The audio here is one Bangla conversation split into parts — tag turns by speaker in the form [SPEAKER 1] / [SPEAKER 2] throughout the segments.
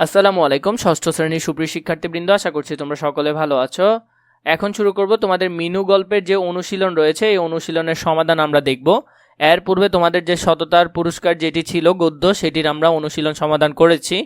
[SPEAKER 1] আসসালামু আলাইকুম, ষষ্ঠ শ্রেণির সুপ্রিয় শিক্ষার্থীবৃন্দ, আশা করছি তোমরা সকলে ভালো আছো। এখন শুরু করব তোমাদের মিনু গল্পের যে অনুশীলন রয়েছে, এই অনুশীলনের সমাধান আমরা দেখব। এর পূর্বে তোমাদের যে সততার পুরস্কার যেটি ছিল, গদ্য, সেটির আমরা অনুশীলন সমাধান করেছি।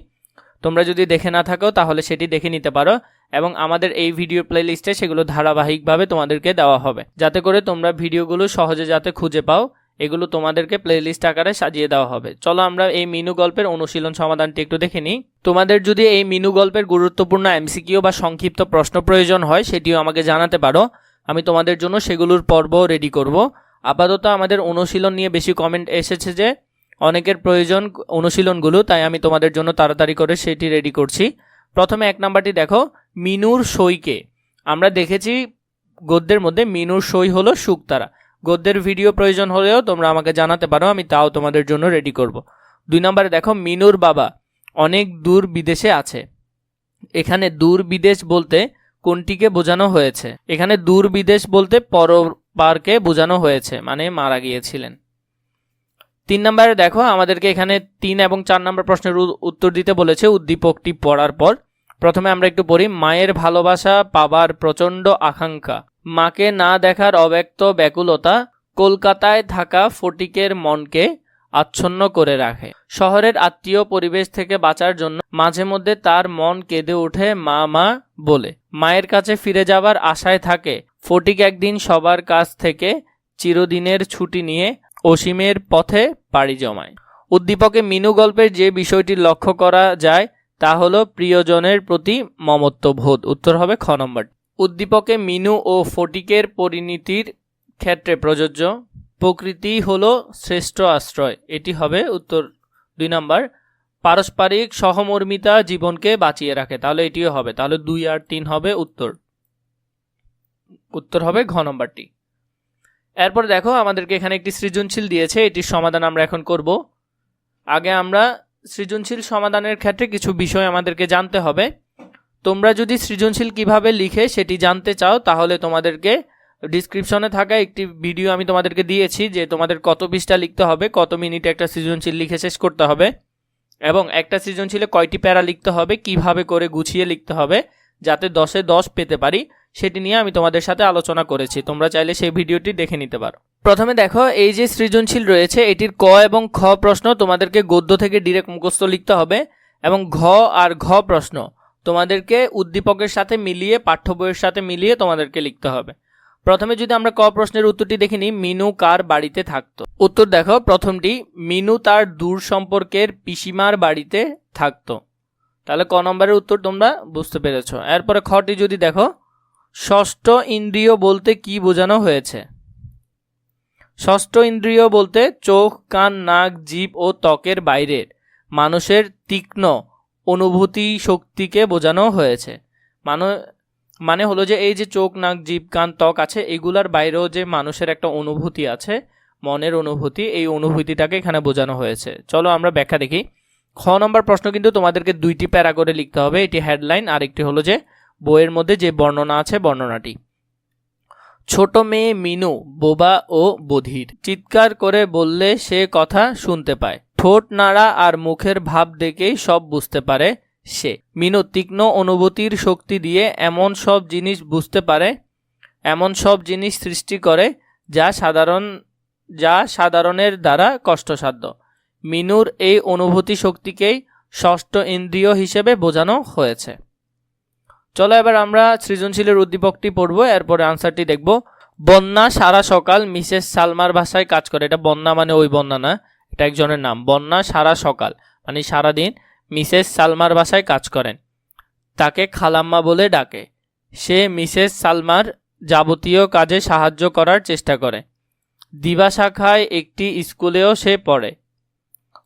[SPEAKER 1] তোমরা যদি দেখে না থাকো, তাহলে সেটি দেখে নিতে পারো এবং আমাদের এই ভিডিও প্লেলিস্টে সেগুলো ধারাবাহিকভাবে তোমাদেরকে দেওয়া হবে। যাতে করে তোমরা ভিডিওগুলো সহজে যাতে খুঁজে পাও। এগুলো তোমাদেরকে প্লেলিস্ট আকারে সাজিয়ে দেওয়া হবে। চলো আমরা এই মিনু গল্পের অনুশীলন সমাধানটি একটু দেখে নিই। তোমাদের যদি এই মিনু গল্পের গুরুত্বপূর্ণ এমসিকিউ বা সংক্ষিপ্ত প্রশ্ন প্রয়োজন হয়, সেটিও আমাকে জানাতে পারো। আমি তোমাদের জন্য সেগুলোর পর্ব রেডি করব। আপাতত আমাদের অনুশীলন নিয়ে বেশি কমেন্ট এসেছে যে, অনেকের প্রয়োজন অনুশীলনগুলো, তাই আমি তোমাদের জন্য তাড়াতাড়ি করে সেটি রেডি করছি। প্রথমে এক নাম্বারটি দেখো, মিনুর সইকে। আমরা দেখেছি গদ্যের মধ্যে মিনুর সই হলো শুকতারা। গদ্যের ভিডিও প্রয়োজন হলেও তোমরা আমাকে জানাতে পারো, আমি তাও তোমাদের জন্য রেডি করব। দুই নম্বরে দেখো, মিনুর বাবা অনেক দূর বিদেশে আছে। এখানে দূর বিদেশ বলতে কোনটিকে বোঝানো হয়েছে? এখানে দূর বিদেশ বলতে পরপারকে বোঝানো হয়েছে মানে মারা গিয়েছিলেন। তিন নম্বরে দেখো, আমাদেরকে এখানে তিন এবং চার নম্বর প্রশ্নের উত্তর দিতে বলেছে উদ্দীপকটি পড়ার পর। প্রথমে আমরা একটু পড়ি, মায়ের ভালোবাসা পাবার প্রচণ্ড আকাঙ্ক্ষা। মাকে না দেখার অব্যক্ত ব্যাকুলতা কলকাতায় থাকা ফটিকের মনকে আচ্ছন্ন করে রাখে। শহরের আত্মীয় পরিবেশ থেকে বাঁচার জন্য মাঝে মধ্যে তার মন কেঁদে ওঠে মা মা বলে। মায়ের কাছে ফিরে যাবার আশায় থাকে, ফটিক একদিন সবার কাছ থেকে চিরদিনের ছুটি নিয়ে অসীমের পথে পাড়ি জমায়। উদ্দীপকে মিনু গল্পের যে বিষয়টি লক্ষ্য করা যায় তা হলো প্রিয়জনের প্রতি মমত্ববোধ। উত্তর হবে খ নম্বর। উদ্দীপকে মিনু ও ফটিকের পরিণতির ক্ষেত্রে প্রযোজ্য। প্রকৃতি হলো শ্রেষ্ঠ আশ্রয়। এটি হবে উত্তর দুই নাম্বার। পারস্পরিক সহমর্মিতা জীবনকে বাঁচিয়ে রাখে। তাহলে এটিও হবে। তাহলে দুই আর তিন হবে উত্তর। উত্তর হবে ঘ নম্বরটি। এরপর দেখো, আমাদেরকে এখানে একটি সৃজনশীল দিয়েছে। এটির সমাধান আমরা এখন করব। আগে আমরা সৃজনশীল সমাধানের ক্ষেত্রে কিছু বিষয় আমাদেরকে জানতে হবে। তোমরা যদি সৃজনশীল কীভাবে লিখে সেটি জানতে চাও, তাহলে তোমাদেরকে ডিসক্রিপশনে থাকা একটি ভিডিও আমি তোমাদেরকে দিয়েছি যে তোমাদের কত পৃষ্ঠা লিখতে হবে, কত মিনিটে একটা সৃজনশীল লিখে শেষ করতে হবে এবং একটা সৃজনশীলে কয়টি প্যারা লিখতে হবে, কীভাবে করে গুছিয়ে লিখতে হবে যাতে দশে দশ পেতে পারি, সেটি নিয়ে আমি তোমাদের সাথে আলোচনা করেছি। তোমরা চাইলে সেই ভিডিওটি দেখে নিতে পারো। প্রথমে দেখো, এই যে সৃজনশীল রয়েছে, এটির ক এবং খ প্রশ্ন তোমাদেরকে গদ্য থেকে ডিরেক্ট মুখস্থ লিখতে হবে এবং ঘ আর ঘ প্রশ্ন। তোমাদেরকে উদ্দীপকের সাথে মিলিয়ে পাঠ্য বইয়ের সাথে মিলিয়ে তোমাদেরকে লিখতে হবে। প্রথমে যদি আমরা ক প্রশ্নের উত্তরটি দেখে নিই, মিনু কার বাড়িতে থাকতো? উত্তর দেখো, প্রথমটি, মিনু তার দূর সম্পর্কের পিসিমার বাড়িতে থাকতো। তাহলে ক নম্বরের উত্তর তোমরা বুঝতে পেরেছ। এরপরে খটি যদি দেখো, ষষ্ঠ ইন্দ্রিয় বলতে কি বোঝানো হয়েছে? ষষ্ঠ ইন্দ্রিয় বলতে চোখ, কান, নাক, জীব ও ত্বকের বাইরের। মানুষের তীক্ষ্ণ অনুভূতি শক্তিকে বোঝানো হয়েছে। মানে মানে হলো যে এই যে চোখ, নাক জীব কান, ত্বক আছে, এগুলার বাইরেও যে মানুষের একটা অনুভূতি আছে, মনের অনুভূতি, এই অনুভূতিটাকে এখানে বোঝানো হয়েছে। চলো আমরা ব্যাখ্যা দেখি। খ নম্বর প্রশ্ন কিন্তু তোমাদেরকে দুইটি প্যারা করে লিখতে হবে। এটি হেডলাইন আর একটি হলো যে বইয়ের মধ্যে যে বর্ণনা আছে, বর্ণনাটি। ছোট মেয়ে মিনু, বোবা ও বধির। চিৎকার করে বললে সে কথা শুনতে পায়। ঠোঁট নাড়া আর মুখের ভাব দেখেই সব বুঝতে পারে সে। মিনু তীক্ষ্ণ অনুভূতির শক্তি দিয়ে এমন সব জিনিস বুঝতে পারে, এমন সব জিনিস সৃষ্টি করে যা সাধারণ, যা সাধারণের দ্বারা কষ্টসাধ্য। মিনুর এই অনুভূতি শক্তিকেই ষষ্ঠ ইন্দ্রিয় হিসেবে বোঝানো হয়েছে। চলো এবার আমরা সৃজনশীলের উদ্দীপকটি পড়ব, এরপরে আনসারটি দেখব। বন্যা সারা সকাল মিসেস সালমার ভাষায় কাজ করে। এটা বন্যা মানে ওই বন্যা না, এটা একজনের নাম। বন্যা সারা সকাল মানে সারাদিন মিসেস সালমার বাসায় কাজ করেন। তাকে খালাম্মা বলে ডাকে। সে মিসেস সালমার যাবতীয় কাজে সাহায্য করার চেষ্টা করে। দিবা শাখায় একটি স্কুলেও সে পড়ে।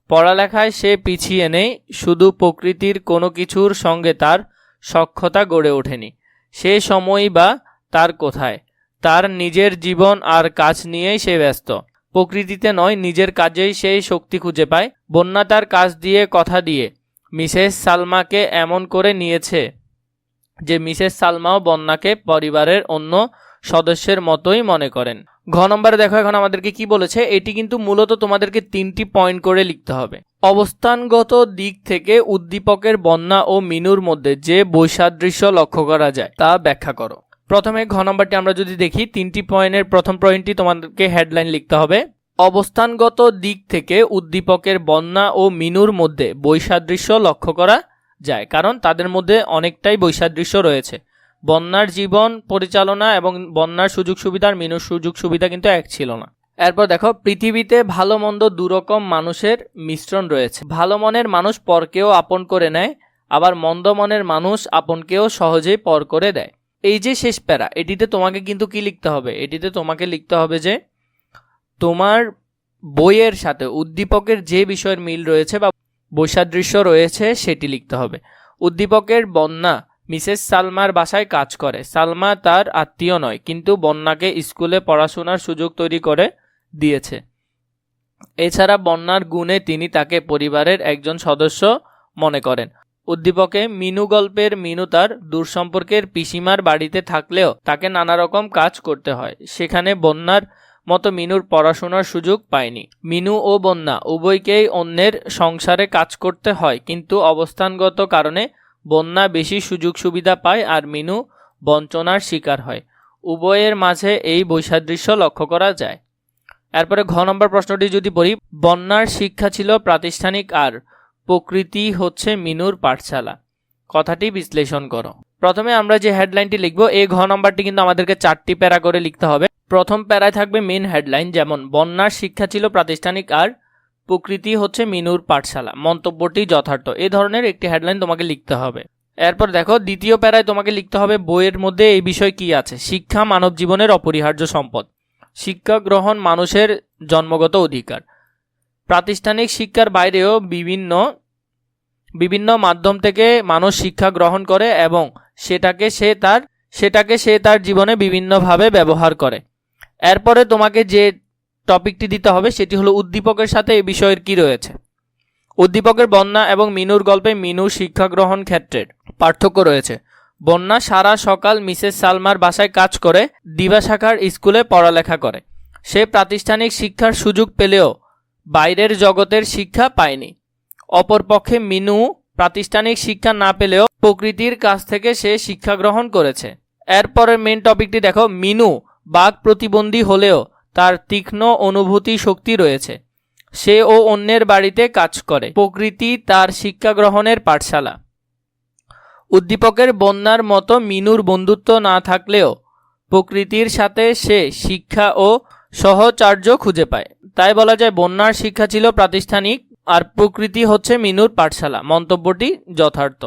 [SPEAKER 1] পড়ালেখায় সে পিছিয়ে নেই, শুধু প্রকৃতির কোনো কিছুর সঙ্গে তার সক্ষতা গড়ে ওঠেনি। সে সময়ই বা তার কোথায়? তার নিজের জীবন আর কাজ নিয়েই সে ব্যস্ত। প্রকৃতিতে নয়, নিজের কাজেই সেই শক্তি খুঁজে পায়। বন্যা তার কাজ দিয়ে, কথা দিয়ে। মিসেস সালমাকে এমন করে নিয়েছে যে, মিসেস সালমাও বন্যাকে পরিবারের অন্য সদস্যের মতোই মনে করেন। ঘ নম্বরে দেখো এখন আমাদেরকে কি বলেছে, এটি কিন্তু মূলত তোমাদেরকে তিনটি পয়েন্ট করে লিখতে হবে। অবস্থানগত দিক থেকে উদ্দীপকের বন্যা ও মিনুর মধ্যে যে বৈসাদৃশ্য লক্ষ্য করা যায়, তা ব্যাখ্যা করো। প্রথমে ঘ নম্বরটি আমরা যদি দেখি, তিনটি পয়েন্টের প্রথম পয়েন্টটি তোমাদেরকে হেডলাইন লিখতে হবে। অবস্থানগত দিক থেকে উদ্দীপকের বন্যা ও মিনুর মধ্যে বৈসাদৃশ্য লক্ষ্য করা যায়, কারণ তাদের মধ্যে অনেকটাই বৈসাদৃশ্য রয়েছে। বন্যার জীবন পরিচালনা এবং বন্যার সুযোগ সুবিধার মিনুর সুযোগ সুবিধা কিন্তু এক ছিল না। এরপর দেখো, পৃথিবীতে ভালো মন্দ দুরকম মানুষের মিশ্রণ রয়েছে। ভালো মনের মানুষ পরকেও আপন করে নেয়, আবার মন্দ মনের মানুষ আপনকেও সহজেই পর করে দেয়। এই যে শেষ প্যারা, এটিতে তোমাকে কিন্তু কি লিখতে হবে? এটিতে তোমাকে লিখতে হবে যে, তোমার বইয়ের সাথে উদ্দীপকের যে বিষয়ের মিল রয়েছে বা বৈসাদৃশ্য রয়েছে, সেটি লিখতে হবে। উদ্দীপকের বন্যা মিসেস সালমার বাসায় কাজ করে। সালমা তার আত্মীয় নয়, কিন্তু বন্যাকে স্কুলে পড়াশোনার সুযোগ তৈরি করে দিয়েছে। এছাড়া বন্যার গুণে তিনি তাকে পরিবারের একজন সদস্য মনে করেন। উদ্দীপকে মিনু গল্পের মিনু তার দূর সম্পর্কের পিসিমার বাড়িতে থাকলেও তাকে নানা রকম কাজ করতে হয়। সেখানে বন্যার মতো মিনুর পড়াশোনার সুযোগ পায়নি। মিনু ও বন্যা উভয়কেই অন্যের সংসারে কাজ করতে হয়, কিন্তু অবস্থানগত কারণে বন্যা বেশি সুযোগ সুবিধা পায় আর মিনু বঞ্চনার শিকার হয়। উভয়ের মাঝে এই বৈসাদৃশ্য লক্ষ্য করা যায়। এরপরে ঘ নম্বর প্রশ্নটি যদি পড়ি, বন্যার শিক্ষা ছিল প্রাতিষ্ঠানিক আর প্রকৃতি হচ্ছে মিনুর পাঠশালা। কথাটি বিশ্লেষণ করো। প্রথমে আমরা যে হেডলাইনটি লিখব, এই ঘ নম্বরটি কিন্তু আমাদেরকে চারটি প্যারা করে লিখতে হবে। প্রথম প্যারায় থাকবে মেন হেডলাইন যেমন, বন্যার শিক্ষা ছিল প্রাতিষ্ঠানিক আর প্রকৃতি হচ্ছে মিনুর পাঠশালা। মন্তব্যটি যথার্থ। এই ধরনের একটি হেডলাইন তোমাকে লিখতে হবে। এরপর দেখো, দ্বিতীয় প্যারায় তোমাকে লিখতে হবে বইয়ের মধ্যে এই বিষয় কি আছে? শিক্ষা মানব জীবনের অপরিহার্য সম্পদ। শিক্ষা গ্রহণ মানুষের জন্মগত অধিকার। প্রাতিষ্ঠানিক শিক্ষার বাইরেও বিভিন্ন বিভিন্ন মাধ্যম থেকে মানুষ শিক্ষা গ্রহণ করে এবং সেটাকে সে তার, সেটাকে সে তার জীবনে বিভিন্নভাবে ব্যবহার করে। এরপরে তোমাকে যে টপিকটি দিতে হবে, সেটি হলো উদ্দীপকের সাথে এই বিষয়ের কি রয়েছে। উদ্দীপকের বন্যা এবং মিনুর গল্পে মিনুর শিক্ষা গ্রহণ ক্ষেত্রের পার্থক্য রয়েছে। বন্যা সারা সকাল মিসেস সালমার বাসায় কাজ করে, দিবা শাখার স্কুলে পড়ালেখা করে। সে প্রাতিষ্ঠানিক শিক্ষার সুযোগ পেলেও বাইরের জগতের শিক্ষা পায়নি। অপরপক্ষে মিনু প্রাতিষ্ঠানিক শিক্ষা না পেলেও প্রকৃতির কাছ থেকে সে শিক্ষা গ্রহণ করেছে। এরপরের মেন টপিকটি দেখো, মিনু বাঘ প্রতিবন্ধী হলেও তার তীক্ষ্ণ অনুভূতি শক্তি রয়েছে। সে ও অন্যের বাড়িতে কাজ করে। প্রকৃতি তার শিক্ষা গ্রহণের পাঠশালা। উদ্দীপকের বন্যার মতো মিনুর বন্ধুত্ব না থাকলেও প্রকৃতির সাথে সে শিক্ষা ও সহচার্য খুঁজে পায়। তাই বলা যায় বন্যার শিক্ষা ছিল প্রাতিষ্ঠানিক, আর প্রকৃতি হচ্ছে মিনুর পাঠশালা। মন্তব্যটি যথার্থ।